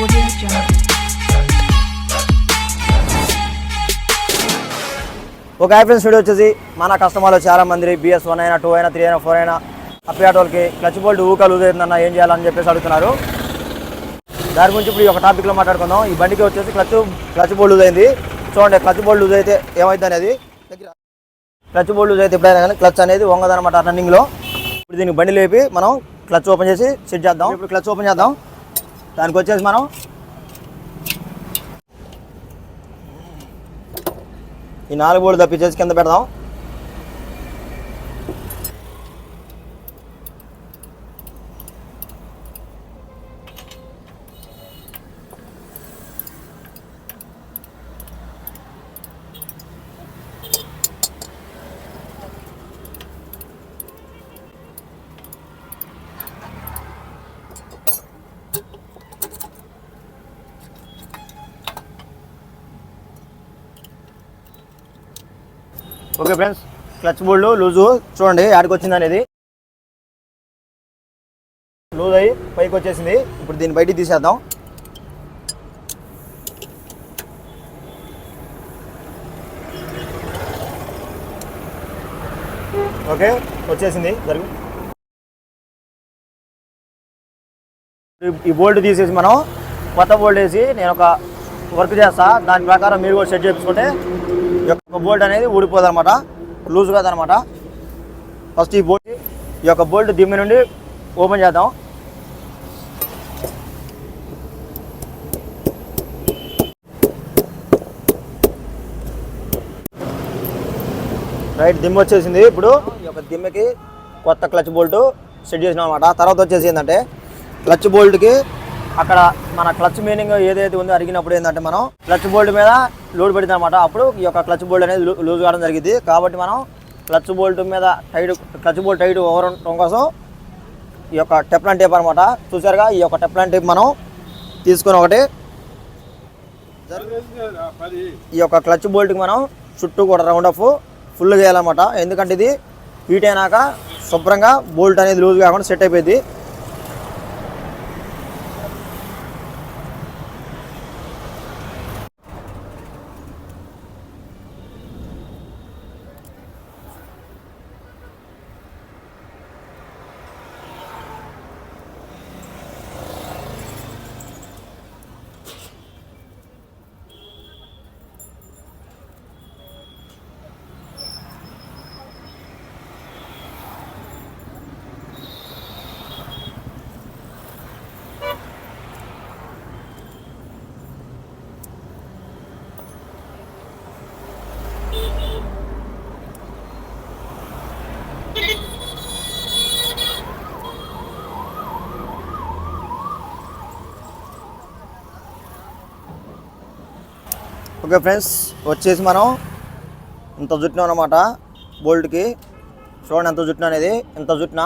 ఒక friends video వచ్చేసి మన కస్టమర్లు చాలా మంది బిఎస్ వన్ అయినా టూ అయినా త్రీ అయినా ఫోర్ అయినా అప్పి ఆటోలకి క్లచ్ బోల్ట్ ఊక లూజ్ అవుతుందన్న ఏం చేయాలని చెప్పేసి అడుగుతున్నారు. దాని గురించి ఇప్పుడు ఒక టాపిక్లో మాట్లాడుకుందాం. ఈ బండికి వచ్చేసి క్లచ్ క్లచ్ బోల్డ్ లూజ్ అయింది చూడండి క్లచ్ బోల్డ్ లూజ్ అయితే ఏమైంది అనేది. క్లచ్ బోల్డ్ లూజ్ అయితే ఎప్పుడైనా కానీ క్లచ్ అనేది వంగదనమాట రన్నింగ్లో ఇప్పుడు దీనికి బండి లేపి మనం క్లచ్ ఓపెన్ చేసి సెట్ చేద్దాం. ఇప్పుడు క్లచ్ ఓపెన్ చేద్దాం. దానికి వచ్చేసి మనం ఈ నాలుగు బోర్డు తప్పించేసి కింద పెడదాం. Okay friends clutch bolt loose చూడండి ఆడికి వచ్చింది అనేది. లూజ్ అయ్యి పైకి వచ్చేసింది ఇప్పుడు దీన్ని బయటికి తీసేద్దాం. ఓకే వచ్చేసింది. జరుగు. ఈ- బోల్డ్ బోల్ట్ తీసేసి మనం కొత్త బోల్ట్ వేసి నేను ఒక వర్క్ చేస్తా. దాని ప్రకారం మీరు కూడా సెట్ చేసుకుంటే యొక్క బోల్ట్ అనేది ఊడిపోదు అనమాట లూజ్ కాదనమాట ఫస్ట్ ఈ బోల్ట్ ఈ యొక్క బోల్ట్ దిమ్మి నుండి ఓపెన్ చేద్దాం. రైట్ దిమ్మ వచ్చేసింది. ఇప్పుడు ఈ యొక్క దిమ్మకి కొత్త క్లచ్ బోల్ట్ సెట్ చేసినాం అనమాట తర్వాత వచ్చేసి ఏంటంటే క్లచ్ బోల్ట్కి అక్కడ మన క్లచ్ మీనింగ్ ఏదైతే ఉందో అడిగినప్పుడు ఏంటంటే మనం క్లచ్ బోల్ట్ మీద లోడ్ పడింది అనమాట అప్పుడు ఈ యొక్క క్లచ్ బోల్ట్ అనేది లూజ్ కావడం జరిగింది. కాబట్టి మనం క్లచ్ బోల్ట్ మీద tight clutch bolt tight over ఉండటం కోసం ఈ యొక్క టెప్లాన్ టేప్ అనమాట చూసారుగా ఈ యొక్క టెప్లాన్ టేప్ మనం తీసుకొని ఒకటి ఈ యొక్క క్లచ్ బోల్ట్కి మనం చుట్టూ కూడా రౌండ్ అఫ్ ఫుల్ చేయాలన్నమాట ఎందుకంటే ఇది హీట్ అయినాక శుభ్రంగా బోల్ట్ అనేది లూజ్ కాకుండా సెట్ అయిపోయింది. ఓకే ఫ్రెండ్స్ వచ్చేసి మనం ఇంత జుట్టిన అనమాట బోల్ట్కి చూడండి ఎంత జుట్టిన అనేది ఇంత జుట్టిన.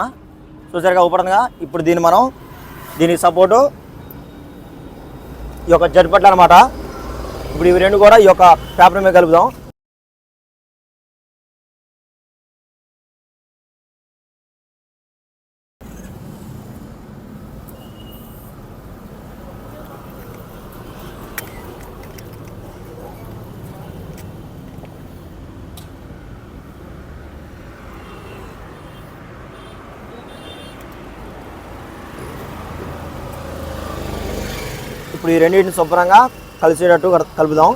చూసారుగా ఊపడంగా ఇప్పుడు దీన్ని మనం దీనికి సపోర్టు ఈ యొక్క జడ్పట్ల అనమాట ఇప్పుడు ఇవి రెండు కూడా ఈ యొక్క పేపర్ మీద కలుపుదాం. ఇప్పుడు ఈ రెండింటిని శుభ్రంగా కలిసేటట్టు కలుపుదాం.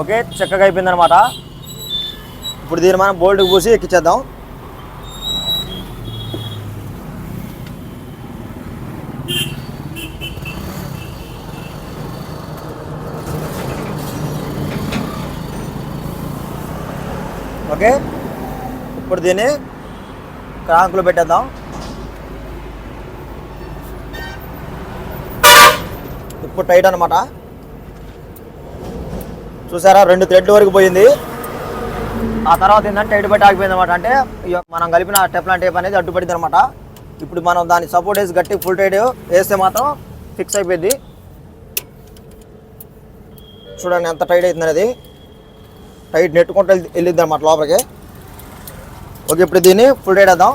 ఓకే చక్కగా అయిపోయిందనమాట ఇప్పుడు దీన్ని మనం బోల్ట్కి పూసి ఎక్కించేద్దాం ఓకే? ఇప్పుడు దీన్ని క్రాంకులో పెట్టేద్దాం. ఇప్పుడు టైట్ అనమాట చూసారా? రెండు థ్రెడ్ వరకు పోయింది. ఆ తర్వాత ఏంటంటే ఎటుబట్టి ఆగిపోయింది అనమాట అంటే మనం కలిపిన టెప్లాన్ టేప్ అనేది అడ్డుపడింది అనమాట ఇప్పుడు మనం దాన్ని సపోర్ట్ వేసి గట్టి ఫుల్ టైట్ వేస్తే మాత్రం ఫిక్స్ అయిపోయింది. చూడండి ఎంత టైట్ అవుతుంది అనేది. టైట్ నెట్టుకుంటూ వెళ్ళిద్ది అనమాట లోపలికి. ఓకే ఇప్పుడు దీన్ని ఫుల్ టైట్ వేద్దాం.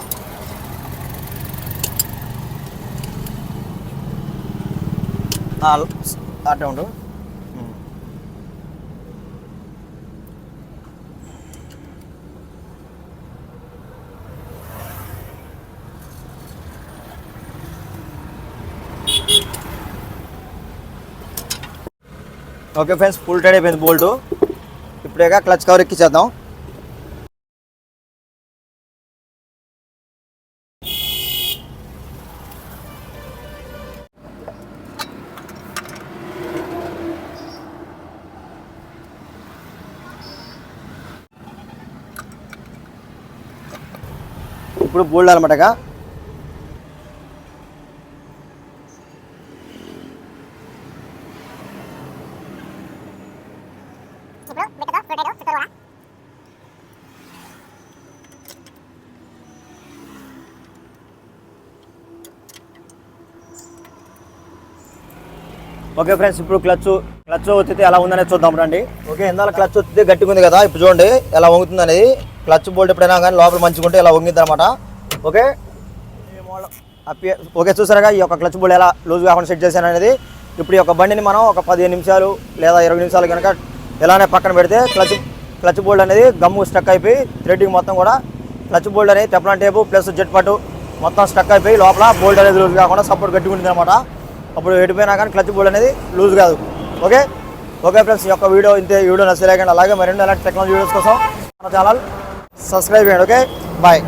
అట్టే ఉండు. ఓకే ఫ్రెండ్స్ ఫుల్ టైడ్ అయిపోయింది బోల్ట్ ఇప్పుడేగా క్లచ్ కవర్ ఎక్కిచ్చేద్దాం. ఇప్పుడు బోల్డ్ అనమాట ఇక. ఓకే ఫ్రెండ్స్ ఇప్పుడు క్లచ్ క్లచ్ వచ్చితే ఎలా ఉందనేది చూద్దాం రండి. ఓకే ఇందాక క్లచ్ ఒత్తితే గట్టిగా ఉంది కదా ఇప్పుడు చూడండి ఎలా వంగుతుంది అనేది. క్లచ్ బోల్ట్ ఎప్పుడైనా కానీ లోపల మంచిగా ఇలా వంగిద్ది అనమాట ఓకే ఓకే చూసారుగా ఈ యొక్క క్లచ్ బోల్ట్ ఎలా లూజ్ కాకుండా సెట్ చేశాను అనేది ఇప్పుడు ఈ యొక్క బండిని మనం ఒక పదిహేను నిమిషాలు లేదా ఇరవై నిమిషాలు కనుక ఇలానే పక్కన పెడితే క్లచ్ క్లచ్ బోల్డ్ అనేది గమ్ము స్టక్ అయిపోయి థ్రెడ్డింగ్ మొత్తం కూడా క్లచ్ బోల్డ్ అనేది టెప్లాన్ టేపు ప్లస్ జెట్ పట్టు మొత్తం స్టక్ అయిపోయి లోపల బోల్డ్ అనేది లూజ్ కాకుండా సపోర్ట్ గట్టిగా ఉంటుంది అనమాట అప్పుడు ఎడిపోయినా కానీ క్లచ్ బోల్డ్ అనేది లూజ్ కాదు. ఓకే ఓకే ఫ్రెండ్స్ ఈ యొక్క వీడియో ఇంతే. వీడియో నచ్చలేకండి అలాగే మరిన్ని అలాంటి టెక్నాలజీ వీడియోస్ కోసం మన ఛానల్ సబ్స్క్రైబ్ చేయండి. Okay bye